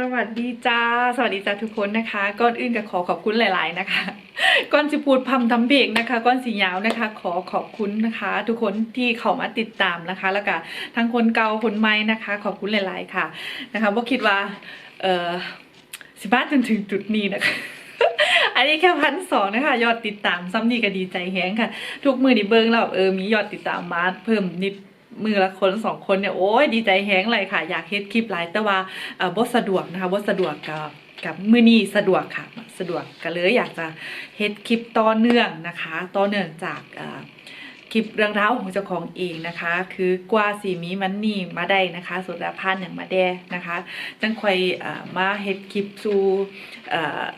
สวัสดีจ้า สวัสดีจ้าทุกคนนะคะ ก่อนอื่นก็ขอขอบคุณหลาย ๆ นะคะ ก่อนจะพูดพำทำเพลงนะคะ ก่อนสียาวนะคะ ขอขอบคุณนะคะ ทุกคนที่เข้ามาติดตามนะคะ แล้วก็ทั้งคนเก่าคนใหม่นะคะ ขอบคุณหลาย ๆ ค่ะนะคะว่าคิดว่าเออสิบ้าจนถึงจุดนี้นะคะอันนี้แค่พันสองนะคะ ยอดติดตามซ้ำนี่ก็ดีใจแฮงค่ะ ทุกมือนี่เบิ้งแล้วเออมียอดติดตามมาเพิ่มนิด มือละคนสองคนเนี่ยโอ้ยดีใจแฮงเลยค่ะ อยากเฮ็ดคลิปหลายแต่ว่าบ่สะดวกนะคะบ่สะดวกกับกับมือนี้สะดวกค่ะ สะดวกก็เลยอยากจะเฮ็ดคลิปต่อเนื่องนะคะต่อเนื่องจากคลิปเรื่องราวของเจ้าของเองนะคะ คือกว่าสีมีมันนี่มาได้นะคะสุดาพานอย่างมาแด้นะคะจังคอยอมาเฮ็ดคลิปสู่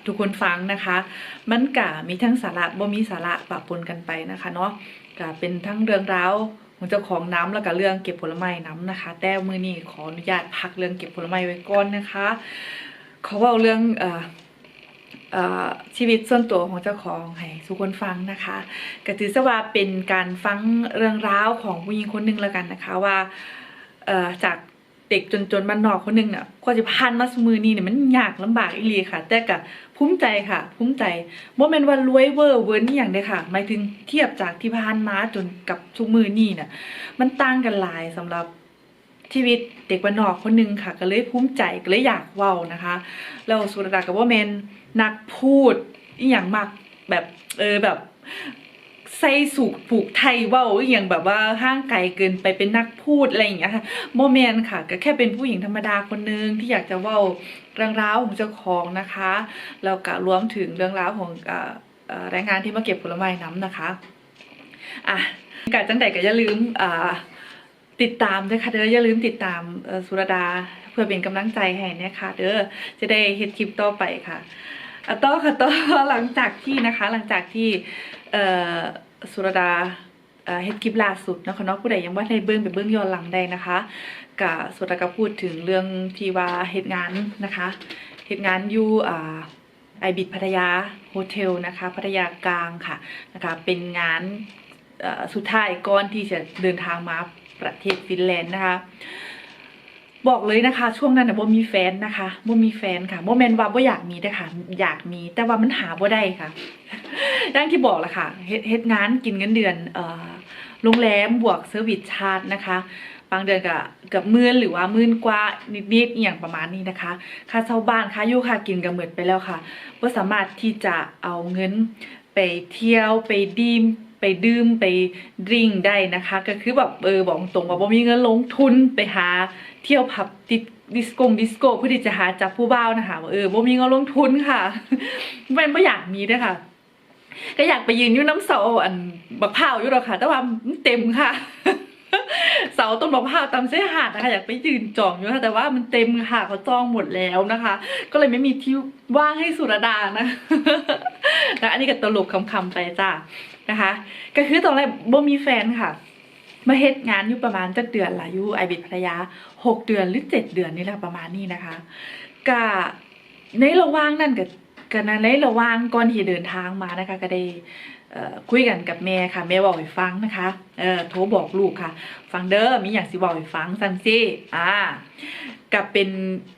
ทุกคนฟังนะคะ มันกะมีทั้งสาระบ่มีสาระปะปนกันไปนะคะเนาะกะเป็นทั้งเรื่องราว เจ้าของน้ำแล้วก็เรื่องเก็บผลไม้น้ำนะคะ แต่มือนี้ขออนุญาตพักเรื่องเก็บผลไม้ไว้ก่อนนะคะเขาเว้าเรื่องเอ่อชีวิตส่วนตัวของเจ้าของให้ทุกคนฟังนะคะก็ถือซะว่าเป็นการฟังเรื่องราวของผู้หญิงคนหนึ่งแล้วกันนะคะว่าจาก เด็กจนๆบ้านนอกคนหนึงน่ะกว่าจะผ่านมาสมือนี้เนี่ยมันยากลำบากอีหลีค่ะ แต่ก็ภูมิใจค่ะภูมิใจบ่แม่นว่ารวยเวอร์เวิร์นอย่างเด้ค่ะหมายถึงเทียบจากที่ผ่านมาจนกับทุกมือนี้น่ะมันต่างกันหลายสำหรับชีวิตเด็กบ้านนอกคนหนึงค่ะ ก็เลยภูมิใจก็เลยอยากเว้านะคะแล้วสุรดากับว่าแมนนักพูดอีหยังมากแบบเออแบบ ใส่สูกผูกไทยเว้าอย่างแบบว่าห้างไกลเกินไปเป็นนักพูดอะไรอย่างเงี้ยค่ะโมเมนค่ะ ก็แค่เป็นผู้หญิงธรรมดาคนหนึงที่อยากจะเว้าเรื่องราวของเจ้าของนะคะแล้วก็รวมถึงเรื่องราวของอแรงงานที่มาเก็บผลไม้น้ำนะคะอะกาจังใดก็อย่าลืมอ่าติดตามด้วยค่ะเด้ออย่าลืมติดตามสุรดาเพื่อเป็นกำลังใจให้นะคะเด้อจะได้เฮ็ดคลิปต่อไปค่ะอต่อค่ะต่อหลังจากที่นะคะหลังจากที่ สุรดาเฮ็ดคลิปล่าสุดนะคะเนาะผู้ใดยังบ่ได้เบิ่งไปเบิ่งย้อนหลังได้นะคะกะสุรดาก็พูดถึงเรื่องที่ว่าเฮ็ดงานนะคะเฮ็ดงานอยู่อ่าไอบิดพัทยาโฮเทลนะคะพัทยากลางค่ะนะคะเป็นงานสุดท้ายก่อนที่จะเดินทางมาประเทศฟินแลนด์นะคะ บอกเลยนะคะ ช่วงนั้นน่ะบ่มีแฟนนะคะบ่มีแฟนค่ะบ่แม่นว่าบ่อยากมีเด้อค่ะ อยากมี แต่ว่ามันหาบ่ได้ค่ะอย่างที่บอกแหละค่ะเฮ็ดเฮ็ดงานกินเงินเดือนเอ่อโรงแรมบวกเซอร์วิสชาร์จนะคะ บางเดือนก็เกับหมื่นหรือว่าหมื่นกว่านิดๆอย่างประมาณนี้นะคะ ค่าเช่าบ้านค่าอยู่ค่ากินก็หมดไปแล้วค่ะบ่สามารถที่จะเอาเงินไปเที่ยวไปดีม ไปดื่มไปดริงได้นะคะ ก็คือแบบเออบอกตรงว่าบ่มีเงินลงทุนไปหาเที่ยวผับติดดิสโกงดิสโก้เพื่อที่จะหาจับผู้บ่าวนะคะว่าเออบ่มีเงินลงทุนค่ะแม่นบ่อยากมีด้อค่ะ ก็อยากไปยืนอยู่น้ำเสาอันบักพร้าอยู่หรอกค่ะ แต่ว่าเต็มค่ะเสาต้นบักพร้าวตามเส้นหาดนะคะอยากไปยืนจองอยู่ค่ะแต่ว่ามันเต็มค่ะเขาจองหมดแล้วนะคะ ก็เลยไม่มีที่ว่างให้สุรดานะแล้วอันนี้ก็ตลกคำๆไปจ้า นะคะ ก็คือตอนแรกบ่มีแฟนค่ะมาเฮ็ดงานอยู่ประมาณจักเดือนละอยู่ไอบิดพัทยาหกเดือนหรือเจ็ดเดือนนี่แหละประมาณนี้นะคะก็ในระหว่างนั่นก็ก็ในระหว่างก่อนที่เดินทางมานะคะ ก็ได้คุยกันกับแม่ค่ะแม่บอกให้ฟังนะคะเออโทรบอกลูกค่ะ ฟังเด้อมีอย่างสิบอกให้ฟังซันซี่อ่ากับเป็น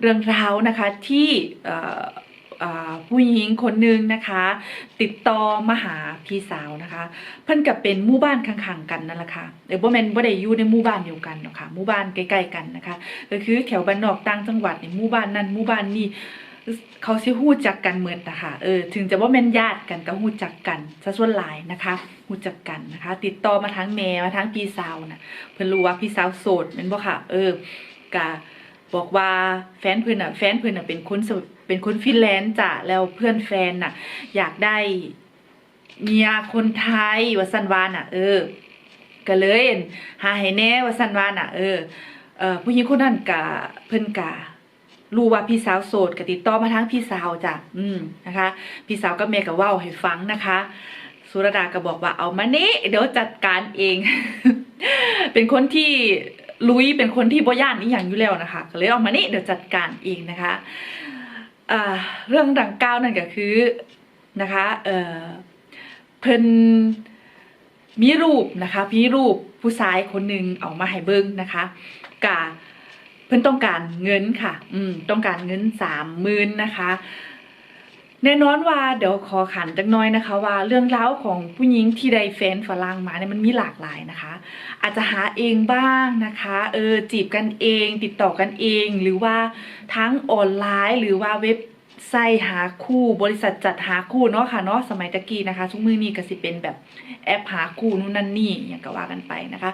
เรื่องราวนะคะที่เอ่อ ผู้หญิงคนหนึ่งนะคะ ติดต่อมาหาพี่สาวนะคะ เพิ่นกับเป็นหมู่บ้านข้างๆกันนั่นแหละค่ะเดี๋ยวบ่แม่นบ่ได้อยู่ในหมู่บ้านเดียวกันเนาะค่ะหมู่บ้านใกล้ๆกันนะคะ ก็คือแถวบ้านนอกต่างจังหวัดเนี่ยหมู่บ้านนั้นหมู่บ้านนี้เขาสิฮู้จักกันเหมือนนะคะเออถึงจะว่าแม่นญาติกันก็ฮู้จักกันซะส่วนหลายนะคะฮู้จักกันนะคะ ติดต่อมาทั้งแม่มาทั้งพี่สาวน่ะเพิ่นรู้ว่าพี่สาวโสดแม่นบ่ค่ะ เออก็ บอกว่าแฟนเพิ่อนน่ะแฟนเพิ่อนน่ะเป็นคนเป็นคนฟินแลนด์จ้ะแล้วเพื่อนแฟนน่ะ อยากได้เมียคนไทยว่าสันวาน่ะ เออ ก็เลยหาให้แน่ว่าสันวาน่ะ เออเออผู้หญิงคนนั้นกะเพิ่นกะรู้ว่าพี่สาวโสดก็ติดต่อมาทางพี่สาวจ้ะอืมนะคะ พี่สาวก็เมก็ว้าให้ฟังนะคะ สุรดาก็บอกว่าเอามานี่เดี๋ยวจัดการเอง เป็นคนที่ ลุยเป็นคนที่บ่ย่านนี้อย่างอยู่แล้วนะคะก็เลยเอามานี่เดี๋ยวจัดการเองนะคะเรื่องดังกล่าวนั่นก็คือนะคะเอ่อเพิ่นมีรูปนะคะมีรูปผู้ชายคนหนึ่งเอามาให้เบิ่งนะคะกะเพิ่นต้องการเงินค่ะ อืมต้องการเงินสามหมื่นนะคะ แน่นอนว่าเดี๋ยวขอขันจักน้อยนะคะ ว่าเรื่องราวของผู้หญิงที่ได้แฟนฝรั่งมาเนี่ยมันมีหลากหลายนะคะ อาจจะหาเองบ้างนะคะเออจีบกันเอง ติดต่อกันเอง หรือว่าทั้งออนไลน์ หรือว่าเว็บไซต์หาคู่บริษัทจัดหาคู่เนาะค่ะเนาะสมัยตะกี้นะคะทุกมือนี้ก็สิเป็นแบบแอปหาคู่นู่นนั่นนี่อย่างก็ว่ากันไปนะคะ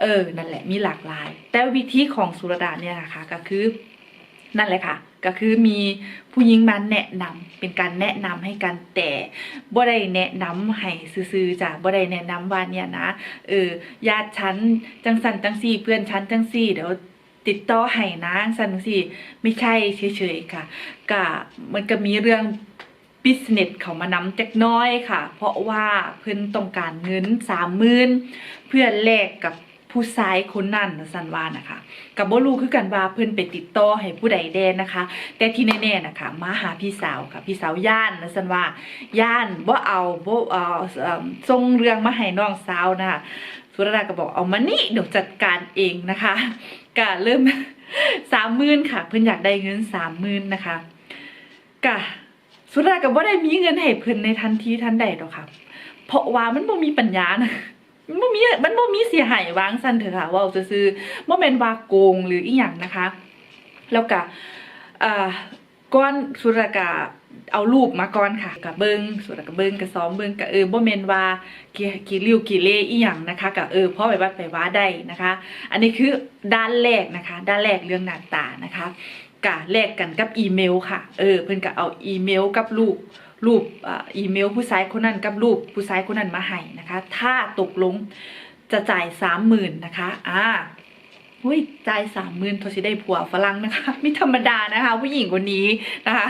เออนั่นแหละมีหลากหลาย แต่วิธีของสุรดาเนี่ยนะคะก็คือนั่นแหละค่ะ ก็คือมีผู้หญิงมาแนะนำเป็นการแนะนำให้กันแต่บ่ได้แนะนำให้ซื่อๆจ้ะบ่ได้แนะนำว่าเนี่ยนะเออญาติฉันจังสันจังซี่เพื่อนฉันจังซี่เดี๋ยวติดต่อให้นะจังสันจังซี่ไม่ใช่เฉยๆค่ะก็มันก็มีเรื่องบิสเนสเขามานำจักน้อยค่ะ เพราะว่าเพิ่อนต้องการเงินสามหมื่นเพื่อแลกกับ ผู้ชายคนนั้นสันว่านะคะกับบ่รู้คือกันว่าเพิ่อนไปติดต่อให้ผู้ใดแดนนะคะ แต่ที่แน่ๆนะคะ มาหาพี่สาวค่ะพี่สาวย่านนะสันว่าย่านบ่เอาบ่เอาเอิ่มส่งเรื่องมาให้น้องสาวนะคะสุรดาก็บอกเอามานี่เดี๋ยวจัดการเองนะคะก็เริ่มสามหมื่นค่ะ เพิ่อนอยากได้เงินสามหมื่นนะคะก็สุดท้ายก็บ่ได้มีเงินให้เพิ่อนในทันทีทันใดดอกค่ะ เพราะว่ามันบ่มีปัญญานะ บ่มีมันบ่มีเสียหายวางซั่นเถอะค่ะว่าซื่อๆบ่แม่นว่าโกงหรืออีหยังนะคะ แล้วก็อ่าก่อนสุรากะเอารูปมาก่อนค่ะก็เบิงสุรากะเบิงก็ซ้อมเบิงก็เออบ่แม่นว่ากี่กี่ริ้วกี่เล่อีหยังนะคะก็เออพ่อไปวัดไปว่าได้นะคะ อันนี้คือด้านแรกนะคะ ด้านแรกเรื่องหน้าตานะคะกะแลกกันกับอีเมลค่ะ เออ เพิ่นก็เอาอีเมลกับรูป รูปอีเมล ผู้ชายคนนั้นกับรูปผู้ชายคนนั้นมาให้นะคะ ถ้าตกลงจะจ่ายสามหมื่นนะคะอ่าหุ้ยจ่ายสามหมื่นทอสิได้ผัวฝรั่งนะคะไม่ธรรมดานะคะ ผู้หญิงคนนี้นะคะ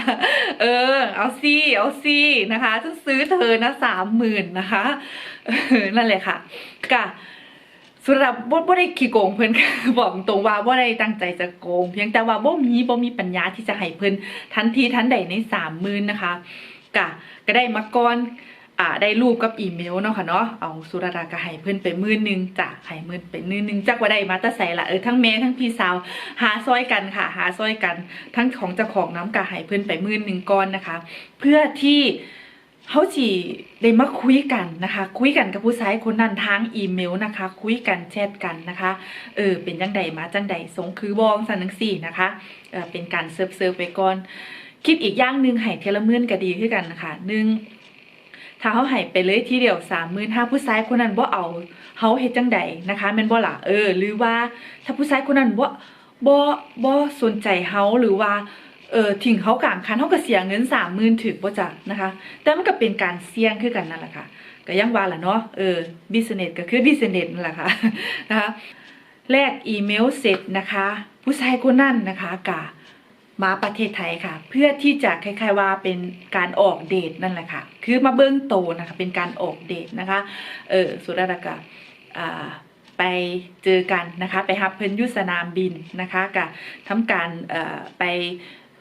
เออ เอาซี่เอาซี่นะคะฉันซื้อเธอนะสามหมื่นนะคะนั่นแหละค่ะกะสำหรับบ่บ่ได้ขี้โกงเพิ่นบอกตรงว่าบ่ได้ตั้งใจจะโกง เพียงแต่ว่าบ่มีบ่มีปัญญาที่จะให้เพิ่นทันทีทันใดใน30,000นะคะ ก็ก็ได้มาก่อนอ่าได้รูปกับอีเมลเนาะค่ะเนาะเอาสุรดาก็ให้เพิ่อนไปมื่นหนึงจ้ะให้มื่นไปมื่นหนึงจักว่าได้มาต่ไสล่ะเออทั้งแม่ทั้งพี่สาวหาซอยกันค่ะ หาซอยกัน ทั้งของเจ้าของน้ำก็ให้เพิ่อนไปมื่นหนึงก่อนนะคะ เพื่อที่เขาจีได้มาคุยกันนะคะ คุยกันกับผู้ชายคนนั้นทางอีเมลนะคะ คุยกันแชทกันนะคะเออเป็นจังใดมาจังใดสงคือบองสันนังสี่นะคะเออเป็นการเซิร์ฟเซิร์ฟไปก่อน คิดอีกอย่างหนึ่งให้เทละมื่นก็ดีขึ้นกันนะคะหนึ่งถ้าเขาให้ไปเลยทีเดียวสามหมื่นถ้าผู้ชายคนนั้นบ่เอาเขาเฮ็ดจังใดนะคะแม่นบ่ล่ะเออ หรือว่าถ้าผู้ชายคนนั้นบ่บ่บ่สนใจเฮาหรือว่าเออทิ้งเขากลางคันเขาก็เสียเงินสามหมื่นถึกบ่จ้ะนะคะ แต่มันก็เป็นการเสี่ยงคือกันนั่นแหละค่ะก็ยังว่าล่ะเนาะเออบิสเนสก็คือบิสเนสนั่นแหละค่ะนะคะแลกอีเมลเสร็จนะคะ ผู้ชายคนนั้นนะคะกะ มาประเทศไทยค่ะ เพื่อที่จะคล้ายๆว่าเป็นการออกเดทนั่นแหละค่ะ คือมาเบิ้งโตนะคะเป็นการออกเดทนะคะ เออสุดากะอ่าไปเจอกันนะคะ ไปฮับเพิ่นยุสนามบินนะคะกะทำการไป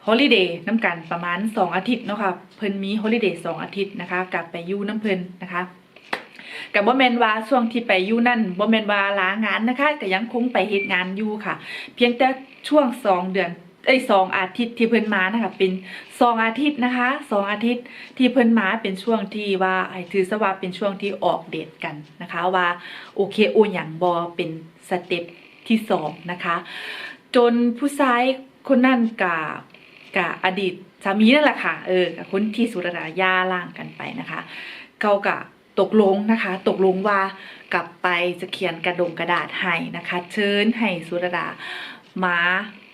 ฮอลิเดย์น้ำกันประมาณ 2 อาทิตย์เนาะค่ะเพิ่นมีฮอลิเดย์สองอาทิตย์นะคะกลับไปยู่น้ำเพิ่นนะคะกับบ่แมนว่าช่วงที่ไปอยู่นั่นบ่แมนว่าลางานนะคะก็ยังคงไปเฮ็ดงานอยู่ค่ะ เพียงแต่ช่วง 2 เดือน เอ้สองอาทิตย์ที่เพิ่นมานะคะเป็นสองอาทิตย์นะคะสองอาทิตย์ที่เพิ่นมาเป็นช่วงที่ว่าไอ้ถือซะว่าเป็นช่วงที่ออกเดทกันนะคะ ว่าโอเคโออย่างบอเป็นสเต็ปที่สองนะคะ จนผู้ชายคนนั้นกับกับอดีตสามีนั่นแหละค่ะเออกับคนที่สุรดาย่าล่างกันไปนะคะเขาก็ตกลงนะคะ ตกลงว่ากลับไปจะเขียนกระดงกระดาษให้นะคะ เชิญให้สุรดามา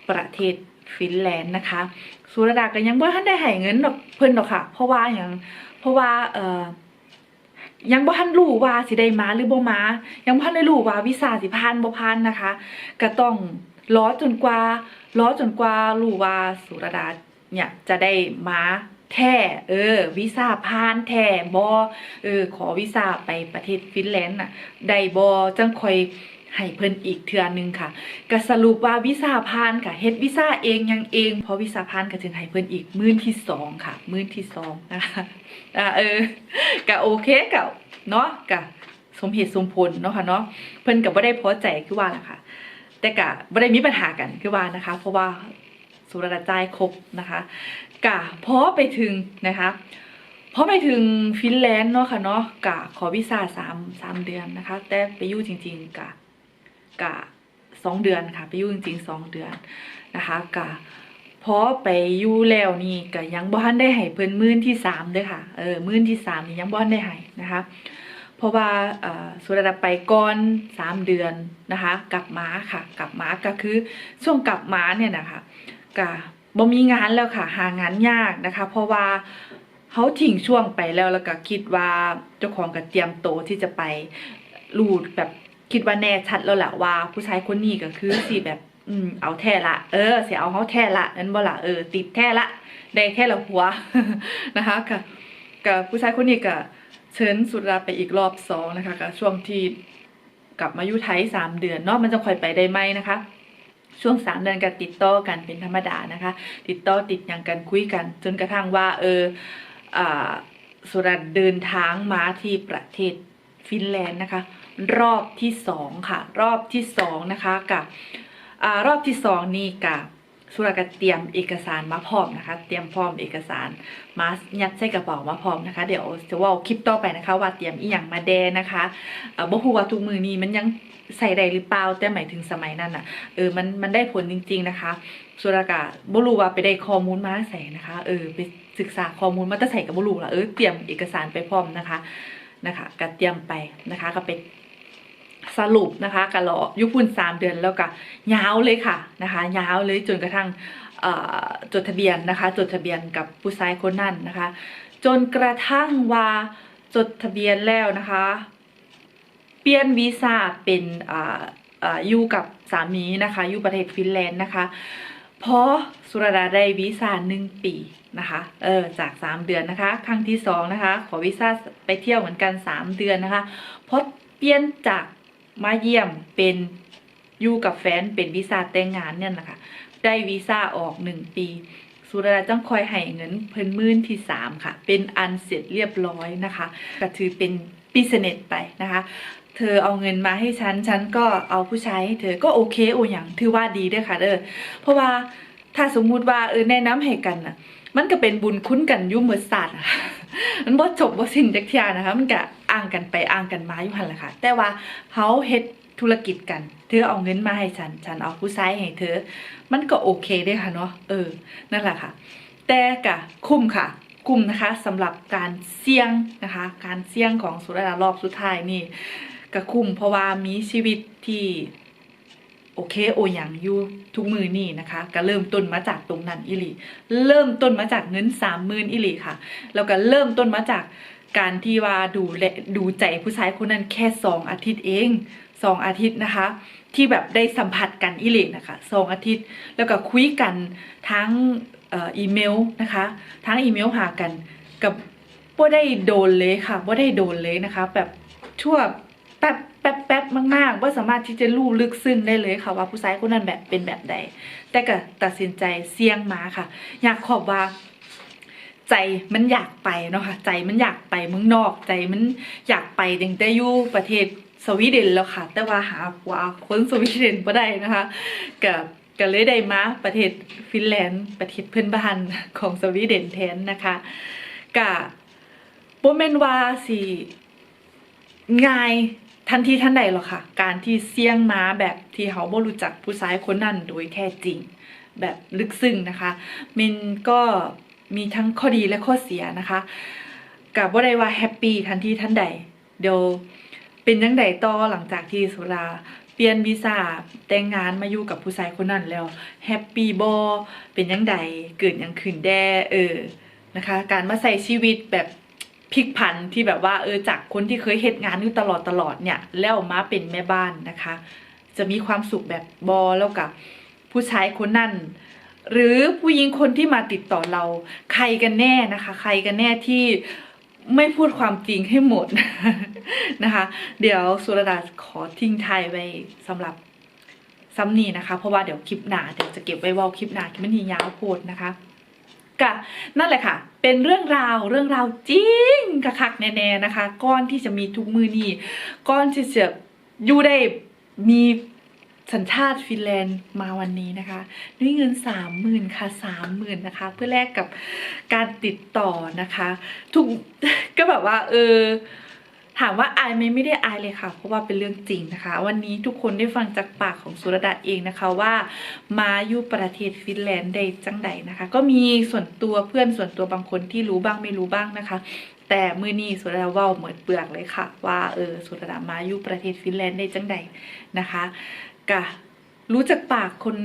ประเทศ ฟินแลนด์นะคะสุรดาก็ยังบ่ทันได้ให้เงินดอกเพิ่นดอกค่ะ เพราะว่าอย่างเพราะว่าเอ่อยังบ่ทันรู้ว่าสิได้มาหรือบ่มา ยังบ่ทันได้รู้ว่าวีซ่าสิผ่านบ่ผ่านนะคะ ก็ต้องรอจนกว่า รอจนกว่ารู้ว่าสุรดาเนี่ยจะได้มาแท้เออวีซ่าผ่านแท้บ่เออขอวีซ่าไปประเทศฟินแลนด์น่ะได้บ่จังค่อย ให้เพิ่นอีกเทือนึงค่ะก็สรุปว่าวีซ่าผ่านค่ะเฮ็ดวีซ่าเองยังเองเพอวีซ่าผ่านก็ถึงให้เพิ่นอีกมื้อที่สองค่ะ มื้อที่สองนะคะอ่าเออก็โอเคก็เนาะก็สมเหตุสมผลเนาะค่ะเนาะเพิ่นก็บ่ได้พอใจคือว่าล่ะค่ะ แต่กะไม่ได้มีปัญหากันคือว่านะคะ เพราะว่าสุรจ่ายครบนะคะกะพอไปถึงนะคะพอไปถึงฟินแลนด์เนาะค่ะเนาะกะขอวีซ่าสามสามเดือนนะคะ แต่ไปอยู่จริง ๆกะ กะสองเดือนค่ะ ไปอยู่จริงๆสองเดือนนะคะกะพอไปอยู่แล้วนี่ก็ยังบ่ทันได้ให้เพิ่นมื้นที่สามเด้อค่ะเออมื้นที่สามนี่ยังบ่ทันได้ให้นะคะเพราะว่าสุรดาไปก่อนสามเดือนนะคะกลับมาค่ะ กลับมาก็คือช่วงกลับมาเนี่ยนะคะก็บ่มีงานแล้วค่ะ หางานยากนะคะ เพราะว่าเขาทิ้งช่วงไปแล้วแล้วก็คิดว่าเจ้าของก็เตรียมโตที่จะไปรูดแบบ คิดว่าแน่ชัดแล้วแหละว่า ผู้ชายคนนี้ก็คือสิแบบ อืมเอาแท้ละ เออเสียเอาเขาแท้ละนั่นบ่ล่ะเออติดแท้ละได้แท้ละหัวนะคะกับกับผู้ชายคนนี้ก็เชิญสุดาไปอีกรอบสองนะคะกับช่วงที่กลับมาอยู่ไทยสามเดือนเนาะมันจะค่อยไปได้ไหมนะคะ ช่วงสามเดือนก็ติดต่อกันเป็นธรรมดานะคะ ติดต่อติดอย่างกันคุยกัน จนกระทั่งว่า เอออ่าสุรัตเดินทางมาที่ประเทศฟินแลนด์นะคะ รอบที่สองค่ะ รอบที่สองนะคะกับอรอบที่สองนี่กับสุรัตน์ก็เตรียมเอกสารมาพร้อมนะคะ เตรียมพร้อมเอกสารมายัดใส่กระเป๋ามาพร้อมนะคะ เดี๋ยวจะว่าคลิปต่อไปนะคะ ว่าเตรียมอีหยังมาแดนะคะเอ่อบ่ฮู้ว่าทุกมือนี้มันยังใส่ได้หรือเปล่าแต่หมายถึงสมัยนั้นอะเออมันมันได้ผลจริง ๆนะคะ สุรากาบ่รู้ว่าไปได้ข้อมูลมาใส่นะคะ เออไปศึกษาข้อมูลมาแต่ใส่กับบ่รู้ล่ะเออเตรียมเอกสารไปพร้อมนะคะนะคะก็เตรียมไปนะคะก็เป็น สรุปนะคะก็รออยุพุ่นสามเดือนแล้วก็ยาวเลยค่ะนะคะยาวเลยจนกระทั่งจดทะเบียนนะคะ จดทะเบียนกับผู้ชายคนนั้นนะคะ จนกระทั่งว่าจดทะเบียนแล้วนะคะ เปลี่ยนวีซ่าเป็นออ่าอยู่กับสามีนะคะอยู่ประเทศฟินแลนด์นะคะเพราะสุรดาได้วีซ่าหนึ่งปีนะคะเออจากสามเดือนนะคะ ครั้งที่สองนะคะ ขอวีซ่าไปเที่ยวเหมือนกันสามเดือนนะคะเพราะเปลี่ยนจาก มาเยี่ยมเป็นอยู่กับแฟนเป็นวีซ่าแต่งงานเนี่ยนะคะได้วีซ่าออกหนึ่งปี สุรดาจ้องคอยให้เงินเพิ่นมื่นที่สามค่ะ เป็นอันเสร็จเรียบร้อยนะคะก็ถือเป็นปิสเนตไปนะคะ เธอเอาเงินมาให้ฉัน ฉันก็เอาผู้ชายให้เธอก็โอเคโออย่างถือว่าดีด้วยค่ะเด้อเพราะว่าถ้าสมมุติว่าเออแนะนำให้กันน่ะ มันก็เป็นบุญคุ้นกันยุ่เหมือนศาสตร์มันบ่จบบ่สิ้นจักเทียนะคะ มันก็อ้างกันไปอ้างกันมาอยู่หันแหละค่ะ แต่ว่าเขาเฮ็ดธุรกิจกัน เธอเอาเงินมาให้ฉัน ฉันเอาผู้ชายให้เธอ มันก็โอเคด้วยค่ะเนาะ เออ นั่นแหละค่ะ แต่กะคุ้มค่ะ คุ้มนะคะสำหรับการเสี่ยงนะคะ การเสี่ยงของสุรดารอบสุดท้ายนี่ก็คุ้มเพราะว่ามีชีวิตที่ โอเคโออย่างอยู่ทุกมือนี่นะคะ ก็เริ่มต้นมาจากตรงนั้นอิลีเริ่มต้นมาจากเงินสามหมื่นอิลีค่ะ แล้วก็เริ่มต้นมาจากการที่ว่าดูแลดูใจผู้ชายคนนั้นแค่สองอาทิตย์เองสองอาทิตย์นะคะ ที่แบบได้สัมผัสกันอิเลนะคะสองอาทิตย์ แล้วก็คุยกันทั้งอีเมลนะคะ ทั้งอีเมลหากันกับบ่ได้โดนเลยค่ะบ่ได้โดนเลยนะคะ แบบชั่ว แป๊บแป๊บแป๊บมากๆว่าสามารถที่จะรู้ลึกซึ้งได้เลยค่ะว่าผู้ชายคนนั้นแบบเป็นแบบใด แต่ก็ตัดสินใจเสี่ยงมาค่ะ อยากขอบว่าใจมันอยากไปเนาะค่ะ ใจมันอยากไปเมืองนอกใจมันอยากไปตั้งแต่อยู่ประเทศสวีเดนแล้วค่ะ แต่ว่าหาว่าคนสวีเดนบ่ได้นะคะก็ก็เลยได้มาประเทศฟินแลนด์ประเทศเพื่อนบ้านของสวีเดนแทนนะคะก็บ่แม่นว่าสิง่าย ทันทีทันใดหรอกค่ะ การที่เสี่ยงมาแบบที่เขาบ่รู้จักผู้ชายคนนั้นโดยแท้จริง แบบลึกซึ้งนะคะมินก็มีทั้งข้อดีและข้อเสียนะคะกับว่าได้ว่าแฮปปี้ทันทีทันใดเดี๋ยวเป็นยังไงต่อหลังจากที่สุราเปลี่ยนวีซ่าแต่งงานมาอยู่กับผู้ชายคนนั้นแล้วแฮปปี้บอเป็นยังไงเกิดยังขึ้นแด่เออนะคะ การมาใส่ชีวิตแบบ พลิกผันที่แบบว่าเออจากคนที่เคยเฮ็ดงานอยู่ตลอดตลอดเนี่ย แล้วมาเป็นแม่บ้านนะคะ จะมีความสุขแบบบอแล้วกับผู้ชายคนนั้นหรือผู้หญิงคนที่มาติดต่อเรา ใครกันแน่นะคะ ใครกันแน่ที่ไม่พูดความจริงให้หมดนะคะ เดี๋ยวสุรดาขอทิ้งท้ายไว้สำหรับซ้ำนี้นะคะ เพราะว่าเดี๋ยวคลิปหนาเดี๋ยวจะเก็บไว้ว่าคลิปหนาคลิปมันทียาวโพดนะคะ กะนั่นแหละค่ะ เป็นเรื่องราวเรื่องราวจริงคักแน่ๆนะคะ ก้อนที่จะมีทุกมือนี่ก้อนที่จะอยู่ได้มีสัญชาติฟินแลนด์มาวันนี้นะคะด้วยเงินสามหมื่นค่ะสามหมื่นนะคะ เพื่อแลกกับการติดต่อนะคะ ทุกก็แบบว่า เออ ถามว่าอายไหมไม่ได้อายเลยค่ะ เพราะว่าเป็นเรื่องจริงนะคะ วันนี้ทุกคนได้ฟังจากปากของสุรดาเองนะคะว่า มาอยู่ประเทศฟินแลนด์ได้จังใดนะคะ ก็มีส่วนตัวเพื่อนส่วนตัวบางคนที่รู้บ้างไม่รู้บ้างนะคะ แต่มือนี้สุรดาว่าเหมือนเปลือกเลยค่ะ ว่าเออสุรดามาอยู่ประเทศฟินแลนด์ได้จังใดนะคะกะรู้จากปากคน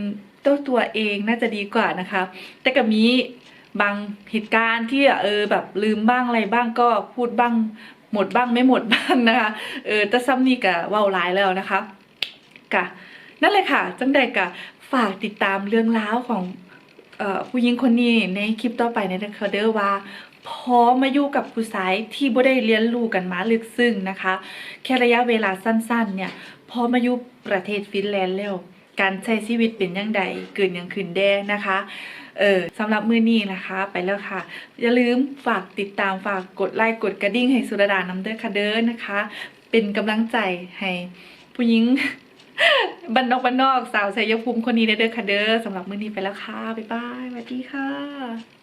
เจ้าตัวเองน่าจะดีกว่านะคะ แต่ก็มีบางเหตุการณ์ที่เออแบบลืมบ้างอะไรบ้างก็พูดบ้าง หมดบ้างไม่หมดบ้างนะคะเออแต่ซ้ำนี่กะว่าร้ายแล้วนะคะกะนั่นเลยค่ะ จังใดกะฝากติดตามเรื่องราวของออผู้หญิงคนนี้ในคลิปต่อไปในนะคะเด้อว่าพอมาอยู่กับผู้ชายที่บ่ได้เรียนรู้กันมาลึกซึ้งนะคะ แค่ระยะเวลาสั้นๆ เนี่ยพอมาอยู่ประเทศฟินแลนด์แล้ว การใช้ชีวิตเป็นยังไงเกินยังขึ้นแด้นะคะ เออสำหรับมือนี้นะคะ ไปแล้วค่ะ อย่าลืมฝากติดตามฝากกดไลค์กดกระดิ่งให้สุรดาน้ำเด้อค่ะเด้อนะคะ เป็นกำลังใจให้ผู้หญิงบ้านนอกบ้านนอกสาวชายภูมิคนนี้เด้อค่ะเด้อสำหรับมือนี้ไปแล้วค่ะบ๊ายบายสวัสดีค่ะ